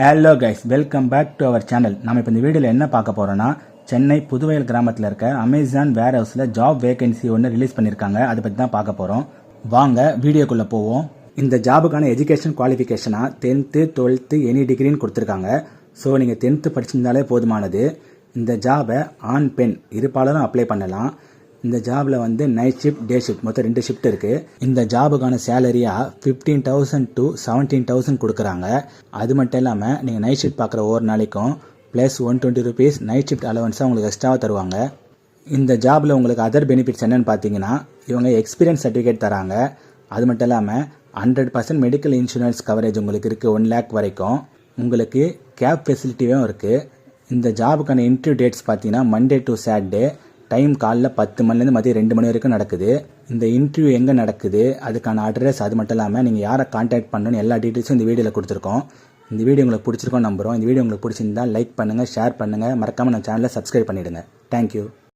Hello guys welcome back to our channel நம்ம இப்போ இந்த வீடியோவில் என்ன பார்க்க போகிறோன்னா சென்னை புதுவயல் கிராமத்தில் இருக்க அமேசான் வேர் ஹவுஸில் ஜாப் வேகன்சி ஒன்று ரிலீஸ் பண்ணியிருக்காங்க அதை பற்றி தான் பார்க்க போகிறோம் வாங்க வீடியோக்குள்ளே போவோம். இந்த ஜாபுக்கான எஜுகேஷன் குவாலிஃபிகேஷனாக டென்த்து டுவெல்த்து எனி டிகிரின்னு கொடுத்துருக்காங்க. ஸோ நீங்கள் டென்த்து படிச்சிருந்தாலே போதுமானது. இந்த ஜாபை ஆண் பெண் இருப்பாளரும் அப்ளை பண்ணலாம். இந்த ஜாபில் வந்து நைட் ஷிஃப்ட் டே ஷிஃப்ட் மொத்தம் ரெண்டு ஷிஃப்ட் இருக்குது இந்த ஜாபுக்கான சேலரியாக fifteen thousand to seventeen thousand கொடுக்குறாங்க. அது மட்டும் இல்லாமல் நீங்கள் நைட் ஷிஃப்ட் பார்க்குற ஒவ்வொரு நாளைக்கும் plus one twenty rupees night shift அலவன்ஸாக உங்களுக்கு எக்ஸ்ட்ராவாக தருவாங்க. இந்த ஜாபில் உங்களுக்கு அதர் பெனிஃபிட்ஸ் என்னென்னு பார்த்தீங்கன்னா இவங்க எக்ஸ்பீரியன்ஸ் சர்டிஃபிகேட் தராங்க. அது மட்டும் இல்லாமல் hundred percent medical insurance coverage உங்களுக்கு இருக்குது ஒன் லேக் வரைக்கும். உங்களுக்கு கேப் ஃபெசிலிட்டியும் இருக்குது இந்த ஜாபுக்கான இன்டர்வியூ டேட்ஸ் பார்த்தீங்கன்னா மண்டே டு சாட்டர்டே டைம் காலைல பத்து மணிலேருந்து மதியம் ரெண்டு மணி வரைக்கும் நடக்குது. இந்த இன்டர்வியூ எங்கே நடக்குது அதுக்கான அட்ரஸ் அது மட்டும் இல்லாமல் நீங்கள் யாரை காண்டாக்ட் பண்ணணும்னு எல்லா டீட்டெயில்ஸும் இந்த வீடியோவில் கொடுத்துருக்கோம். இந்த வீடியோ உங்களுக்கு பிடிச்சிருக்கோம் நம்புகிறோம் இந்த வீடியோ உங்களுக்கு பிடிச்சிருந்தா லைக் பண்ணுங்கள் ஷேர் பண்ணுங்கள் மறக்காமல் நம்ம சேனலை சப்ஸ்கிரைப் பண்ணிவிடுங்க தேங்க்யூ